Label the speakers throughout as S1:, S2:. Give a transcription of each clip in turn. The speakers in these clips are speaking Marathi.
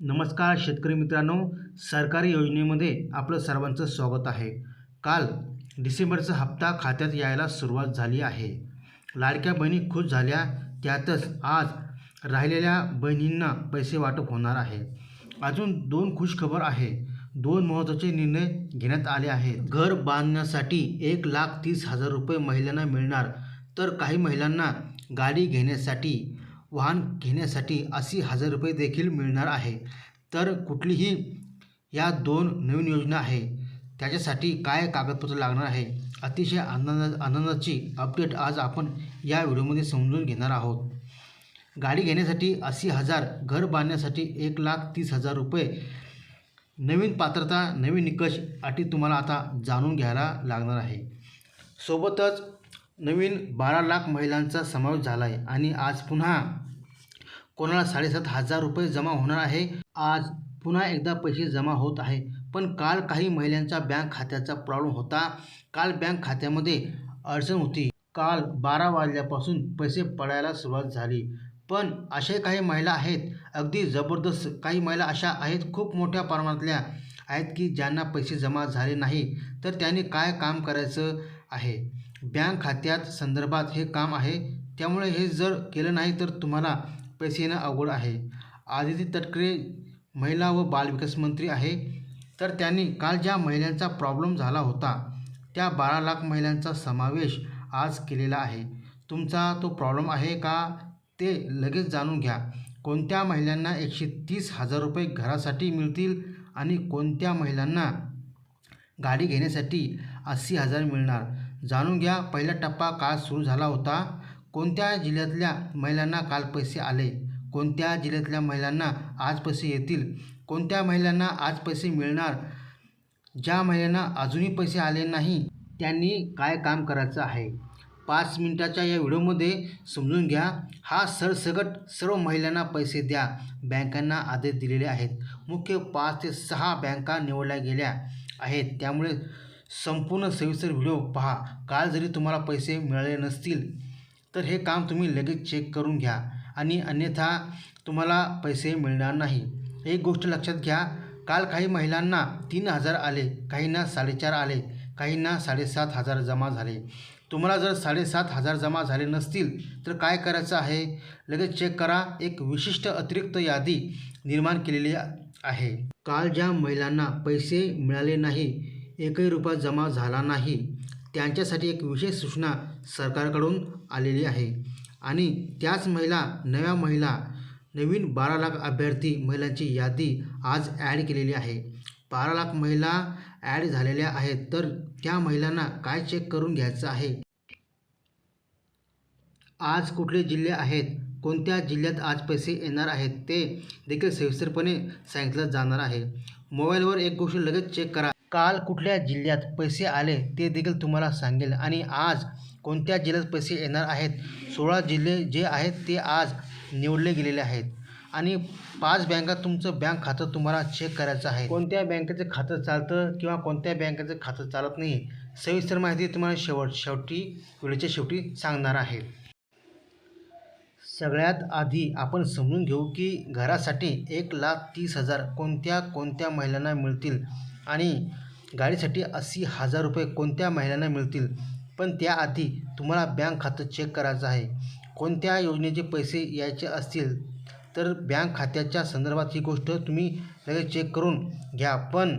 S1: नमस्कार शेतकरी मित्रांनो सरकारी योजनेमध्ये आपलं सर्वांचं स्वागत आहे. काल डिसेंबरचा हप्ता खात्यात यायला सुरुवात झाली आहे. लाडक्या बहिणी खुश झाल्या त्यातच आज राहिलेल्या बहिणींना पैसे वाटप होणार आहे. अजून दोन खुश खबर आहे. दोन महत्त्वाचे निर्णय घेण्यात आले आहेत. घर बांधण्यासाठी एक लाख तीस हजार रुपये महिलांना मिळणार तर काही महिलांना गाडी घेण्यासाठी वाहन घेण्यासाठी अस्सी हजार रुपये देखील मिळणार आहे. तर कुठलीही या दोन नवीन योजना आहे त्याच्यासाठी काय कागदपत्र लागणार आहे अतिशय आनंद आनंदाची अपडेट आज आपण या व्हिडिओमध्ये समजून घेणार आहोत. गाडी घेण्यासाठी अस्सी हजार घर बांधण्यासाठी एक लाख तीस हजार रुपये. नवीन पात्रता नवीन निकष अटी तुम्हाला आता जाणून घ्यायला लागणार आहे. सोबतच नवीन बारा लाख महिलांचा समावेश झाला आहे आणि आज पुन्हा कोणाला साडेसात हजार रुपये जमा होणार आहे? आज पुन्हा एकदा पैसे जमा होत आहे. पण काल काही महिलांचा बँक खात्याचा प्रॉब्लेम होता. काल बँक खात्यामध्ये अडचण होती. काल बारा वाजल्यापासून पैसे पडायला सुरुवात झाली. पण असे काही महिला आहेत अगदी जबरदस्त काही महिला अशा आहेत खूप मोठ्या प्रमाणातल्या आहेत की ज्यांना पैसे जमा झाले नाही. तर त्यांनी काय काम करायचं आहे? बँक खात्यात संदर्भात हे काम आहे. त्यामुळे हे जर केलं नाही तर तुम्हाला पैसे येणं अवघड आहे. आदिती तटकरे महिला व बालविकास मंत्री आहे. तर त्यांनी काल ज्या महिलांचा प्रॉब्लेम झाला होता त्या बारा लाख महिलांचा समावेश आज केलेला आहे. तुमचा तो प्रॉब्लेम आहे का? ते लगेच जाणून घ्या. कोणत्या महिलांना एकशे तीस हजार रुपये घरासाठी मिळतील आणि कोणत्या महिलांना गाडी घेण्यासाठी अस्सी हजार मिळणार? जाणून घ्या पहिला टप्पा काल सुरू झाला होता. कोणत्या जिल्ह्यातल्या महिलांना काल पैसे आले? कोणत्या जिल्ह्यातल्या महिलांना आज पैसे येतील? कोणत्या महिलांना आज पैसे मिळणार? ज्या महिलांना अजूनही पैसे आले नाही त्यांनी काय काम करायचं आहे? पाच मिनिटाच्या या व्हिडिओमध्ये समजून घ्या. हा सरसकट सर्व महिलांना पैसे द्या. बँकांना आदेश दिलेले आहेत. मुख्य पाच ते सहा बँका निवडल्या गेल्या आहेत. त्यामुळे संपूर्ण सविस्तर व्हिडिओ पहा. काल जरी तुम्हाला पैसे मिळाले नसतील तर हे काम तुम्ही लगेच चेक करून घ्या आणि अन्यथा तुम्हाला पैसे मिळणार नाही. एक गोष्ट लक्षात घ्या काल काही महिलांना तीन हजार आले काहींना साडेचार आले काहींना साडेसात हजार जमा झाले. तुम्हाला जर साडेसात हजार जमा झाले नसतील तर काय करायचं आहे? लगेच चेक करा. एक विशिष्ट अतिरिक्त यादी निर्माण केलेली आहे. काल ज्या महिलांना पैसे मिळाले नाही एकही रुपया जमा झाला नाही. त्यांच्यासाठी एक विशेष सूचना सरकारकडून आलेली आहे. आणि त्याच महिला नव्या महिला नवीन बारा लाख अभ्यर्थी महिलांची यादी आज ॲड केलेली आहे. बारा लाख महिला ॲड झालेल्या आहेत तर त्या महिलांना काय चेक करून घ्यायचं आहे? आज कुठले जिल्हे आहेत? कोणत्या जिल्ह्यात आज पैसे येणार आहेत? ते देखील सविस्तरपणे सांगितलं जाणार आहे. मोबाईलवर एक गोष्ट लगेच चेक करा. काल कुठल्या जिल्ह्यात पैसे आले ते देखील तुम्हाला सांगेल. आणि आज कोणत्या जिल्ह्यात पैसे येणार आहेत? सोळा जिल्हे जे आहेत ते आज निवडले गेलेले आहेत. आणि पाच बँका तुमचं बँक खातं तुम्हाला चेक करायचं आहे. कोणत्या बँकेचं खातं चालतं किंवा कोणत्या बँकेचं खातं चालत नाही सविस्तर माहिती तुम्हाला शेवट शेवटी व्हिडिओच्या शेवटी सांगणार आहे. सगळ्यात आधी आपण समजून घेऊ की घरासाठी एक लाख तीस हजार कोणत्या कोणत्या महिलांना मिळतील? आणि गाडीसाठी अस्सी हजार रुपये कोणत्या महिलांना मिळतील? पण त्याआधी तुम्हाला बँक खातं चेक करायचं आहे. कोणत्या योजनेचे पैसे यायचे असतील? तर बँक खात्याच्या संदर्भात ही गोष्ट तुम्ही लगेच चेक करून घ्या. पण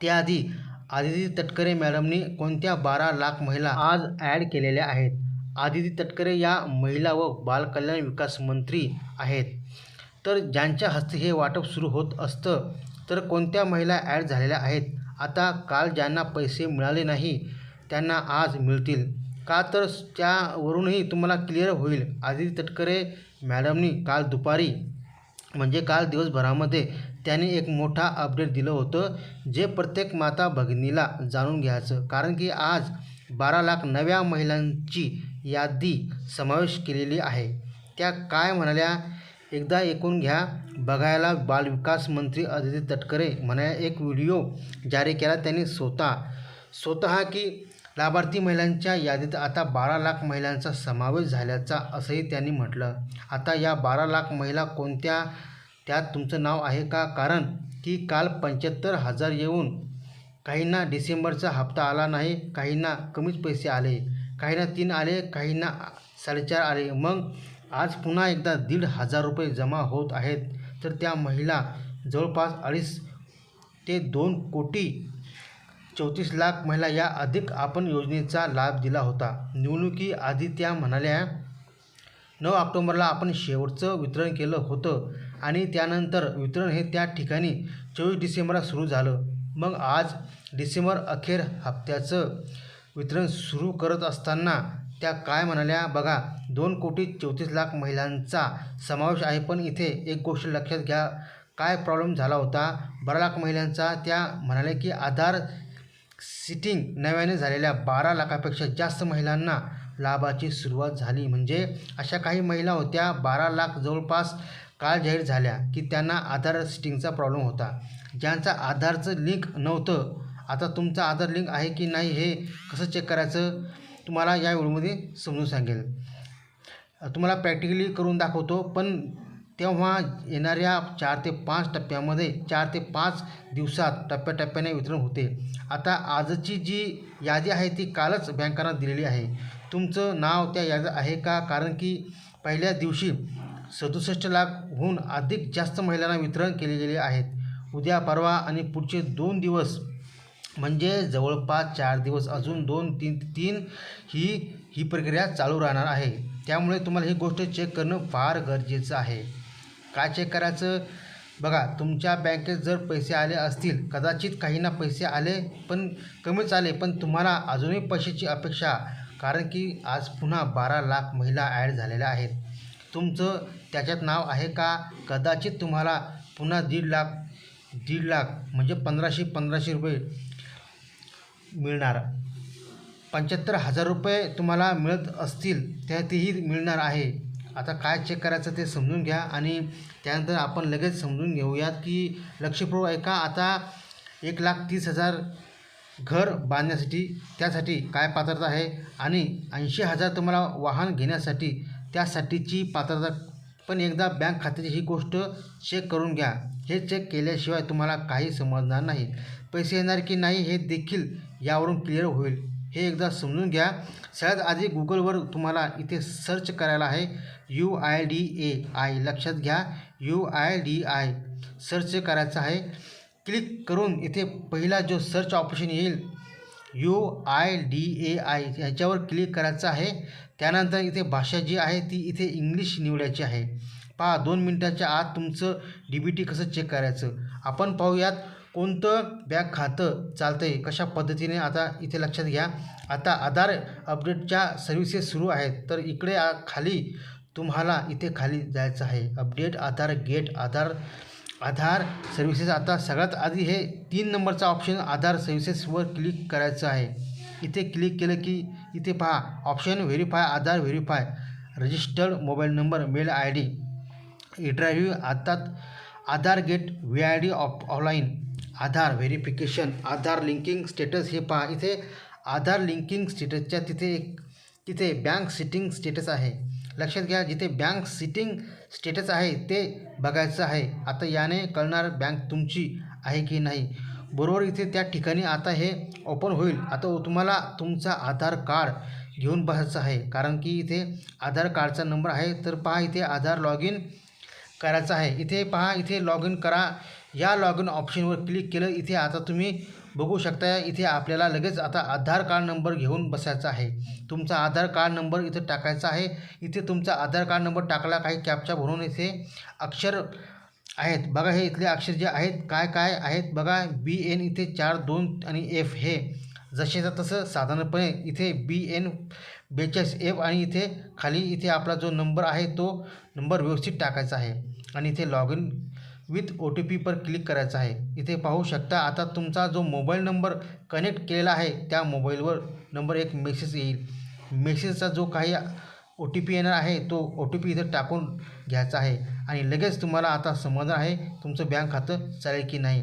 S1: त्याआधी आदिती तटकरे मॅडमनी कोणत्या बारा लाख महिला आज ॲड केलेल्या आहेत? आदिती तटकरे या महिला व बालकल्याण विकास मंत्री आहेत. तर ज्यांच्या हस्ते हे वाटप सुरू होत असतं तर कोणत्या महिला ॲड झालेल्या आहेत? आता काल ज्यांना पैसे मिळाले नाही त्यांना आज मिळतील. का तर त्यावरूनही तुम्हाला क्लिअर होईल. आदिती तटकरे मॅडमनी काल दुपारी म्हणजे काल दिवसभरामध्ये त्यांनी एक मोठा अपडेट दिलं होतं जे प्रत्येक माता भगिनीला जाणून घ्यायचं. कारण की आज बारा लाख नव्या महिलांची यादी समावेश केलेली आहे. त्या काय म्हणाल्या? एकदा ऐकून घ्या. बघायला बालविकास मंत्री आदित्य तटकरे म्हणा एक व्हिडिओ जारी केला त्यांनी स्वतः. स्वतः की लाभार्थी महिलांच्या यादीत आता बारा लाख महिलांचा समावेश झाल्याचा असंही त्यांनी म्हटलं. आता या बारा लाख महिला कोणत्या? त्यात तुमचं नाव आहे का? कारण की काल पंच्याहत्तर हजार येऊन काहींना डिसेंबरचा हप्ता आला नाही काहींना कमीच पैसे आले. काहींना तीन आले काहींना साडेचार आले. मग आज पुन्हा एकदा दीड हजार रुपये जमा होत आहेत. तर त्या महिला जवळपास अडीच ते दोन कोटी चौतीस लाख महिला या अधिक आपण योजनेचा लाभ दिला होता. निवडणुकी आधी त्या म्हणाल्या नऊ ऑक्टोबरला आपण शेवटचं वितरण केलं होतं आणि त्यानंतर वितरण हे त्या ठिकाणी चोवीस डिसेंबरला सुरू झालं. मग आज डिसेंबर अखेर हप्त्याचं वितरण सुरू करत असताना त्या काय म्हणाल्या बघा दोन कोटी चौतीस लाख महिलांचा समावेश आहे पण इथे एक गोष्ट लक्षात घ्या. काय प्रॉब्लेम झाला होता? बारा लाख महिलांचा. त्या म्हणाल्या की आधार सिटिंग नव्याने झालेल्या बारा लाखापेक्षा जास्त महिलांना लाभाची सुरुवात झाली. म्हणजे अशा काही महिला होत्या बारा लाख जवळपास काळ जाहीर झाल्या की त्यांना आधार सिटिंगचा प्रॉब्लेम होता. ज्यांचा आधारचं लिंक नव्हतं आता तुमचा आधार लिंक आहे की नाही हे कसं चेक करायचं? तुम्हाला या व्हिडिओमध्ये समजून सांगेल. तुम्हाला प्रॅक्टिकली करून दाखवतो पण तेव्हा येणाऱ्या चार ते पाच टप्प्यामध्ये चार ते पाच दिवसात टप्प्याटप्प्याने वितरण होते. आता आजची जी यादी आहे ती कालच बँकांना दिलेली आहे. तुमचं नाव त्या यादी आहे का? कारण की पहिल्या दिवशी सदुसष्ट लाखहून अधिक जास्त महिलांना वितरण केले गेले आहेत. उद्या परवा आणि पुढचे दोन दिवस म्हणजे जवळपास चार दिवस अजून दोन तीन तीन ही ही प्रक्रिया चालू राहणार आहे. त्यामुळे तुम्हाला ही गोष्ट चेक करणं फार गरजेचं आहे. काय चेक करायचं? बघा तुमच्या बँकेत जर पैसे आले असतील कदाचित काहींना पैसे आले पण कमीच आले पण तुम्हाला अजूनही पैशाची अपेक्षा कारण की आज पुन्हा बारा लाख महिला ॲड झालेल्या आहेत. तुमचं त्याच्यात नाव आहे का? कदाचित तुम्हाला पुन्हा दीड लाख दीड लाख म्हणजे पंधराशे पंधराशे रुपये मिळणार. पंच्याहत्तर हजार रुपये तुम्हाला मिळत असतील त्या तेही मिळणार आहे. आता काय चेक करायचं ते समजून घ्या आणि त्यानंतर आपण लगेच समजून घेऊयात की लक्षपूर्वक ऐका आता एक लाख तीस हजार घर बांधण्यासाठी त्यासाठी काय पात्रता आहे? आणि ऐंशी हजार तुम्हाला वाहन घेण्यासाठी त्यासाठीची पात्रता पण एकदा बँक खात्याची ही गोष्ट चेक करून घ्या. हे चेक केल्याशिवाय तुम्हाला काही समजणार नाही. पैसे येणार की नाही हे देखील यावरून क्लिअर होईल. हे एकदा समजून घ्या. सगळ्यात आधी गुगलवर तुम्हाला इथे सर्च करायला आहे. U I D A I लक्षात घ्या. U I D I search करायचं आहे. क्लिक करून इथे पहिला जो सर्च ऑप्शन येईल U I D A I ह्याच्यावर क्लिक करायचं आहे. त्यानंतर इथे भाषा जी आहे ती इथे इंग्लिश निवडायची आहे. पहा दोन मिनटाच्या आत तुमचं डी बी टी कसं चेक करायचं? आपण पाहूयात. कोणतं बँक खातं चालतं आहे कशा पद्धतीने? आता इथे लक्षात घ्या. आता आधार अपडेटच्या सर्व्हिसेस सुरू आहेत. तर इकडे खाली तुम्हाला इथे खाली जायचं आहे. Update Aadhaar get Aadhaar Aadhaar services. आता सगळ्यात आधी हे तीन नंबरचा ऑप्शन आधार सर्व्हिसेसवर क्लिक करायचं आहे. इथे क्लिक केलं की इथे पहा option verify Aadhaar verify registered mobile number mail I D interview आता Aadhaar get V I D off online Aadhaar verification Aadhaar linking status हे पहा. इथे आधार लिंकिंग स्टेटसच्या तिथे एक तिथे बँक सिटिंग स्टेटस आहे. लक्षात घ्या जिथे बँक सिटिंग स्टेटस आहे ते बघायचं आहे. आता याने कळणार बँक तुमची आहे की नाही. बरोबर इथे त्या ठिकाणी आता हे ओपन होईल. आता तुम्हाला तुमचा आधार कार्ड घेऊन बसायचं आहे. कारण की इथे आधार कार्डचा नंबर आहे. तर पहा इथे आधार लॉग इन करायचं आहे. इथे पहा इथे लॉग इन करा. या लॉग इन ऑप्शनवर क्लिक केलं इथे आता तुम्ही बघू शकता इथे आपल्याला लगेच आता आधार कार्ड नंबर घेऊन बसायचा आहे. तुमचा आधार कार्ड नंबर इथे टाकायचा आहे. इथे तुमचा आधार कार्ड नंबर टाकला काही कॅपचा भरून इथे अक्षर आहेत. बघा हे इथले अक्षर जे आहेत काय काय आहेत बघा बी एन इथे चार दोन आणि एफ हे. जसेचं तसं साधारणपणे इथे बी एन बेचाळीस एफ आणि इथे खाली इथे आपला जो नंबर आहे तो नंबर व्यवस्थित टाकायचा आहे. आणि इथे log in with O T पीवर क्लिक करायचं आहे. इथे पाहू शकता आता तुमचा जो मोबाईल नंबर कनेक्ट केलेला आहे त्या मोबाईलवर नंबर एक मेसेज येईल. मेसेजचा जो काही ओ टी पी येणार आहे तो ओ टी पी इथे टाकून घ्यायचा आहे. आणि लगेच तुम्हाला आता समजणार आहे तुमचं बँक खातं चालेल की नाही.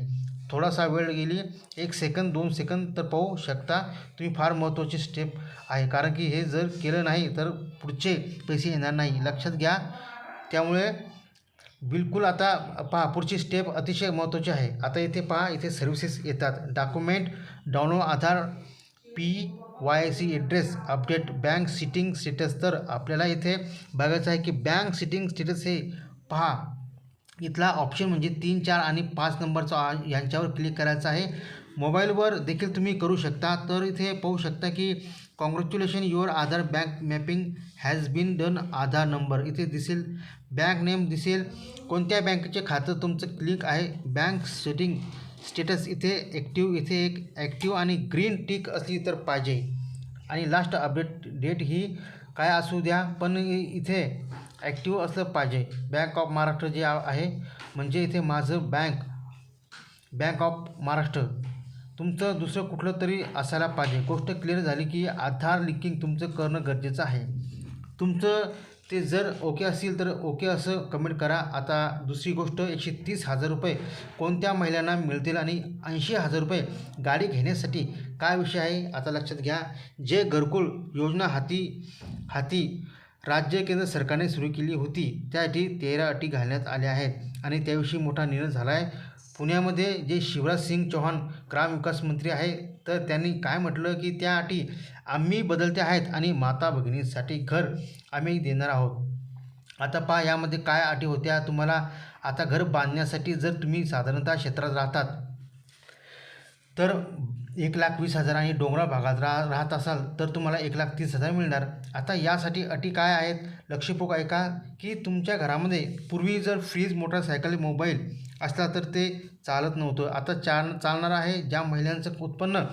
S1: थोडासा वेळ गेली एक सेकंद दोन सेकंद तर पाहू शकता तुम्ही फार महत्त्वाची स्टेप आहे. कारण की हे जर केलं नाही तर पुढचे पैसे येणार नाही. लक्षात घ्या. त्यामुळे बिलकुल आता पहा पुढची स्टेप अतिशय महत्त्वाची आहे. आता इथे पहा इथे सर्व्हिसेस येतात. Document download Aadhaar P Y C address update bank seeding status तर आपल्याला इथे बघायचं आहे की बँक सिटिंग स्टेटस हे पहा इथला ऑप्शन म्हणजे तीन चार आणि पाच नंबरचा यांच्यावर क्लिक करायचं आहे. मोबाईलवर देखील तुम्ही करू शकता. तर इथे पाहू शकता की congratulation your Aadhaar bank mapping has been done Aadhaar number इथे दिसेल. बँक नेम दिसेल. कोणत्या बँकेचे खातं तुमचं क्लिक आहे? बँक सेटिंग स्टेटस इथे ॲक्टिव्ह इथे एक ॲक्टिव्ह आणि ग्रीन टिक असली तर पाहिजे. आणि लास्ट अपडेट डेट ही काय असू द्या पण इथे ॲक्टिव्ह असलं पाहिजे. बँक ऑफ महाराष्ट्र जे आहे म्हणजे इथे माझं बँक बँक ऑफ महाराष्ट्र तुमचं दुसरं कुठलं तरी असायला पाहिजे. गोष्ट क्लिअर झाली की आधार लिंकिंग तुमचं करणं गरजेचं आहे. तुमचं ते जर ओके असेल तर ओके असं कमेंट करा. आता दुसरी गोष्ट एकशे तीस हजार रुपये कोणत्या महिलांना मिळतील आणि ऐंशी हजार रुपये गाडी घेण्यासाठी काय विषय आहे? आता लक्षात घ्या. जे घरकुल योजना हाती हाती राज्य केंद्र सरकारने सुरू केली होती त्यासाठी तेरा अटी घालण्यात आल्या आहेत. आणि त्याविषयी मोठा निर्णय झाला आहे पुण्यामध्ये जे शिवराज सिंग चौहान ग्रामविकास मंत्री आहे तर त्यांनी काय म्हटलं की त्या अटी आम्ही बदलत्या आहेत आणि माता भगिनींसाठी घर आम्ही देणार आहोत. आता पहा यामध्ये काय अटी होत्या? तुम्हाला आता घर बांधण्यासाठी जर तुम्ही साधारणतः क्षेत्रात राहतात तर एक लाख वीस हजार आणि डोंगराळ भागात रा राहत असाल तर तुम्हाला एक लाख तीस हजार मिळणार. आता यासाठी अटी काय आहेत? लक्षपूर्वक ऐका की तुमच्या घरामध्ये पूर्वी जर फ्रीज मोटरसायकल मोबाईल असला तर ते चालत नव्हतं. आता चाल चालणार आहे ज्या महिलांचं उत्पन्न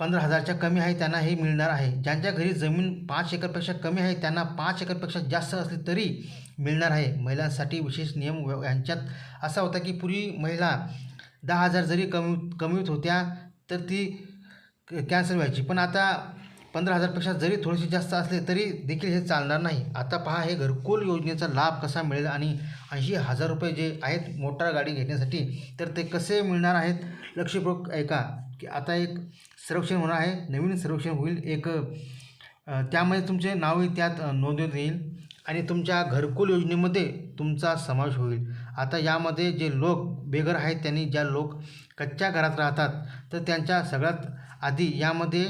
S1: पंधरा हजारच्या कमी आहे त्यांना हे मिळणार आहे. ज्यांच्या घरी जमीन पाच एकरपेक्षा कमी आहे त्यांना पाच एकरपेक्षा जास्त असली तरी मिळणार आहे. महिलांसाठी विशेष नियम यांच्यात असा होता की पूर्वी महिला दहा हजार जरी कमी कमीत होत्या तर ती कॅन्सल व्हायची. पण आता पंधरा हजारपेक्षा जरी थोडीशी जास्त असले तरी देखील हे चालणार नाही. आता पहा हे घरकुल योजनेचा लाभ कसा मिळेल आणि ऐंशी हजार रुपये जे आहेत मोटार गाडी घेण्यासाठी तर ते कसे मिळणार आहेत? लक्षपूर्वक ऐका की आता एक सर्वेक्षण होणार आहे नवीन सर्वेक्षण होईल एक त्यामध्ये तुमचे नावही त्यात अ, नोंदवण्यात येईल आणि तुमच्या घरकुल योजनेमध्ये तुमचा समावेश होईल. आता यामध्ये जे लोक बेघर आहेत त्यांनी ज्या लोक कच्च्या घरात राहतात तर त्यांच्या सगळ्यात आधी यामध्ये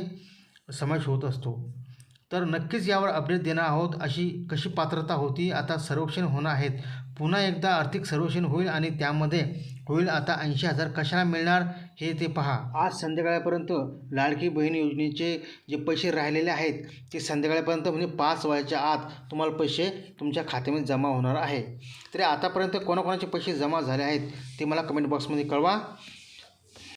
S1: समावेश होत असतो. तर नक्कीच यावर अपडेट देणार आहोत अशी कशी पात्रता होती आता सर्वेक्षण होणार आहेत. पुन्हा एकदा आर्थिक सर्वेक्षण होईल आणि त्यामध्ये होईल आता ऐंशी हजार कशाला मिळणार हे ते पहा. आज संध्याकाळपर्यंत लाडकी बहीण योजनेचे जे पैसे राहिलेले आहेत ते संध्याकाळपर्यंत म्हणजे पाच वयाच्या आत तुम्हाला पैसे तुमच्या खात्यामध्ये जमा होणार आहे. तरी आतापर्यंत कोणाकोणाचे पैसे जमा झाले आहेत ते मला कमेंट बॉक्समध्ये कळवा.